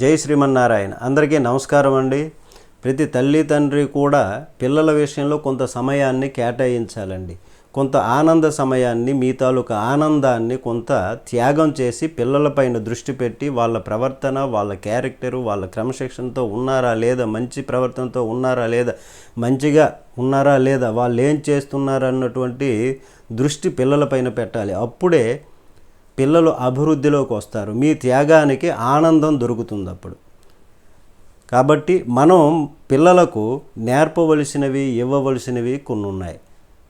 జై శ్రీమన్నారాయణ. అందరికీ నమస్కారం అండి. ప్రతి తల్లి తండ్రి కూడా పిల్లల విషయంలో కొంత సమయాన్ని కేటాయించాలండి. కొంత ఆనంద సమయాన్ని మీ తాలూకా ఆనందాన్ని కొంత త్యాగం చేసి పిల్లలపైన దృష్టి పెట్టి వాళ్ళ ప్రవర్తన వాళ్ళ క్యారెక్టరు వాళ్ళ క్రమశిక్షణతో ఉన్నారా లేదా మంచి ప్రవర్తనతో ఉన్నారా లేదా మంచిగా ఉన్నారా లేదా వాళ్ళు ఏం చేస్తున్నారా అన్నటువంటి దృష్టి పిల్లలపైన పెట్టాలి. అప్పుడే పిల్లలు అభివృద్ధిలోకి వస్తారు. మీ త్యాగానికి ఆనందం దొరుకుతుంది అప్పుడు కాబట్టి మనం పిల్లలకు నేర్పవలసినవి ఇవ్వవలసినవి కొన్ని ఉన్నాయి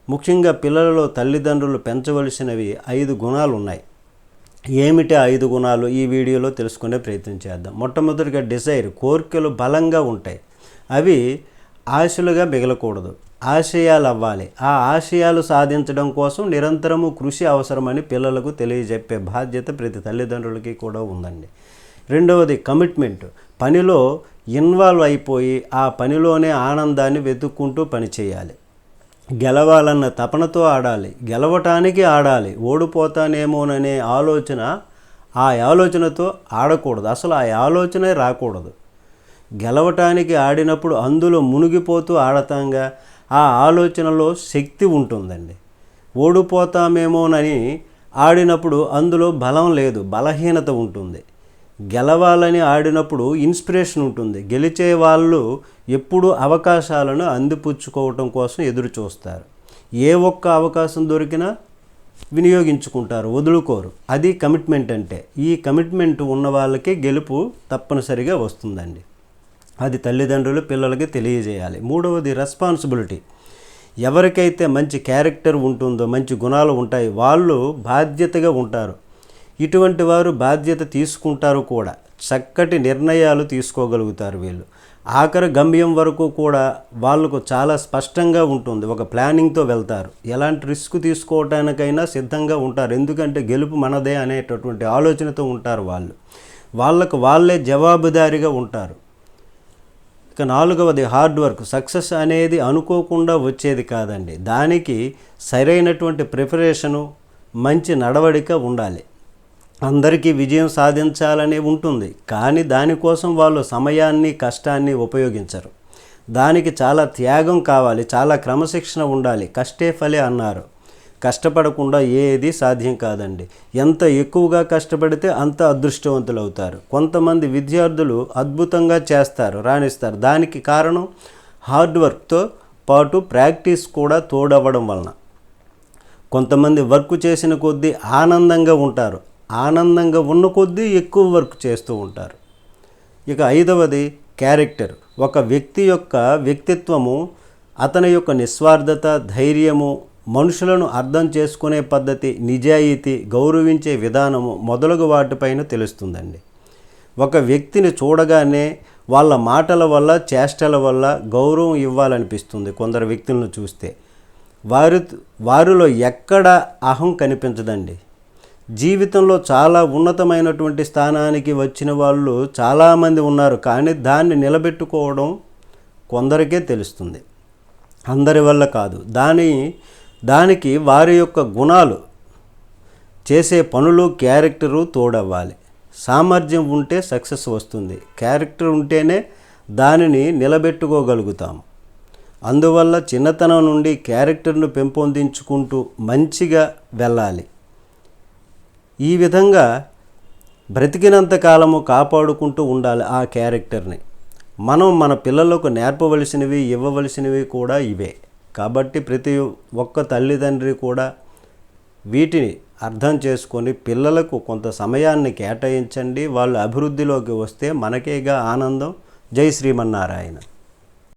ముఖ్యంగా పిల్లలలో తల్లిదండ్రులు పెంచవలసినవి ఐదు గుణాలు ఉన్నాయి ఏమిటి ఐదు గుణాలు? ఈ వీడియోలో తెలుసుకునే ప్రయత్నం చేద్దాం. మొట్టమొదటిగా డిజైర్ కోరికలు బలంగా ఉంటాయి. అవి ఆశలుగా మిగలకూడదు. ఆశయాలు అవ్వాలి ఆ ఆశయాలు సాధించడం కోసం నిరంతరము కృషి అవసరమని పిల్లలకు తెలియజెప్పే బాధ్యత ప్రతి తల్లిదండ్రులకి కూడా ఉందండి. రెండవది కమిట్మెంట్. పనిలో ఇన్వాల్వ్ అయిపోయి ఆ పనిలోనే ఆనందాన్ని వెతుక్కుంటూ పనిచేయాలి గెలవాలన్న తపనతో ఆడాలి. గెలవటానికి ఆడాలి. ఓడిపోతానేమోననే ఆలోచన ఆ ఆలోచనతో ఆడకూడదు. అసలు ఆ ఆలోచనే రాకూడదు. గెలవటానికి ఆడినప్పుడు అందులో మునిగిపోతూ ఆడతాంగా ఆ ఆలోచనలో శక్తి ఉంటుందండి. ఓడిపోతామేమోనని ఆడినప్పుడు అందులో బలం లేదు బలహీనత ఉంటుంది. గెలవాలని ఆడినప్పుడు ఇన్స్పిరేషన్ ఉంటుంది. గెలిచే వాళ్ళు ఎప్పుడు అవకాశాలను అందిపుచ్చుకోవటం కోసం ఎదురు చూస్తారు ఏ ఒక్క అవకాశం దొరికినా వినియోగించుకుంటారు వదులుకోరు. అది కమిట్మెంట్ అంటే. ఈ కమిట్మెంట్ ఉన్న వాళ్ళకి గెలుపు తప్పనిసరిగా వస్తుందండి. అది తల్లిదండ్రులు పిల్లలకి తెలియజేయాలి. మూడవది రెస్పాన్సిబిలిటీ ఎవరికైతే మంచి క్యారెక్టర్ ఉంటుందో మంచి గుణాలు ఉంటాయి వాళ్ళు బాధ్యతగా ఉంటారు. ఇటువంటి వారు బాధ్యత తీసుకుంటారు కూడా. చక్కటి నిర్ణయాలు తీసుకోగలుగుతారు వీళ్ళు. ఆఖరి గమ్యం వరకు కూడా వాళ్ళకు చాలా స్పష్టంగా ఉంటుంది. ఒక ప్లానింగ్తో వెళ్తారు. ఎలాంటి రిస్క్ తీసుకోవటానికైనా సిద్ధంగా ఉంటారు. ఎందుకంటే గెలుపు మనదే అనేటటువంటి ఆలోచనతో ఉంటారు వాళ్ళు. వాళ్ళకు వాళ్ళే జవాబుదారీగా ఉంటారు. ఇక నాలుగవది హార్డ్ వర్క్. సక్సెస్ అనేది అనుకోకుండా వచ్చేది కాదండి. దానికి సరైనటువంటి ప్రిపరేషను మంచి నడవడిక ఉండాలి. అందరికీ విజయం సాధించాలని ఉంటుంది. కానీ దానికోసం వాళ్ళు సమయాన్ని కష్టాన్ని ఉపయోగించరు. దానికి చాలా త్యాగం కావాలి చాలా క్రమశిక్షణ ఉండాలి. కష్టే ఫలే అన్నారు. కష్టపడకుండా ఏది సాధ్యం కాదండి. ఎంత ఎక్కువగా కష్టపడితే అంత అదృష్టవంతులు అవుతారు కొంతమంది విద్యార్థులు అద్భుతంగా చేస్తారు రాణిస్తారు. దానికి కారణం హార్డ్ వర్క్తో పాటు ప్రాక్టీస్ కూడా తోడవ్వడం వలన. కొంతమంది వర్క్ చేసిన కొద్దీ ఆనందంగా ఉంటారు. ఆనందంగా ఉన్న కొద్దీ ఎక్కువ వర్క్ చేస్తూ ఉంటారు. ఇక ఐదవది క్యారెక్టర్. ఒక వ్యక్తి యొక్క వ్యక్తిత్వము అతని యొక్క నిస్వార్థత ధైర్యము మనుషులను అర్థం చేసుకునే పద్ధతి నిజాయితీ గౌరవించే విధానము మొదలగు వాటిపైన తెలుస్తుందండి. ఒక వ్యక్తిని చూడగానే వాళ్ళ మాటల వల్ల చేష్టల వల్ల గౌరవం ఇవ్వాలనిపిస్తుంది కొందరు వ్యక్తులను చూస్తే. వారి వారిలో ఎక్కడ అహం కనిపించదండి. జీవితంలో చాలా ఉన్నతమైనటువంటి స్థానానికి వచ్చిన వాళ్ళు చాలామంది ఉన్నారు కానీ దాన్ని నిలబెట్టుకోవడం కొందరికే తెలుస్తుంది. అందరి వల్ల కాదు. దాని దానికి వారి యొక్క గుణాలు చేసే పనులు క్యారెక్టరు తోడవ్వాలి. సామర్థ్యం ఉంటే సక్సెస్ వస్తుంది. క్యారెక్టర్ ఉంటేనే దానిని నిలబెట్టుకోగలుగుతాం. అందువల్ల చిన్నతనం నుండి క్యారెక్టర్ను పెంపొందించుకుంటూ మంచిగా వెళ్ళాలి. ఈ విధంగా బ్రతికినంత కాలము కాపాడుకుంటూ ఉండాలి ఆ క్యారెక్టర్ని. మనం మన పిల్లలకు నేర్పవలసినవి ఇవ్వవలసినవి కూడా ఇవే. కాబట్టి ప్రతి ఒక్క తల్లిదండ్రి కూడా వీటిని అర్థం చేసుకొని పిల్లలకు కొంత సమయాన్ని కేటాయించండి. వాళ్ళు అభివృద్ధిలోకి వస్తే మనకేగా ఆనందం. జై శ్రీమన్నారాయణ.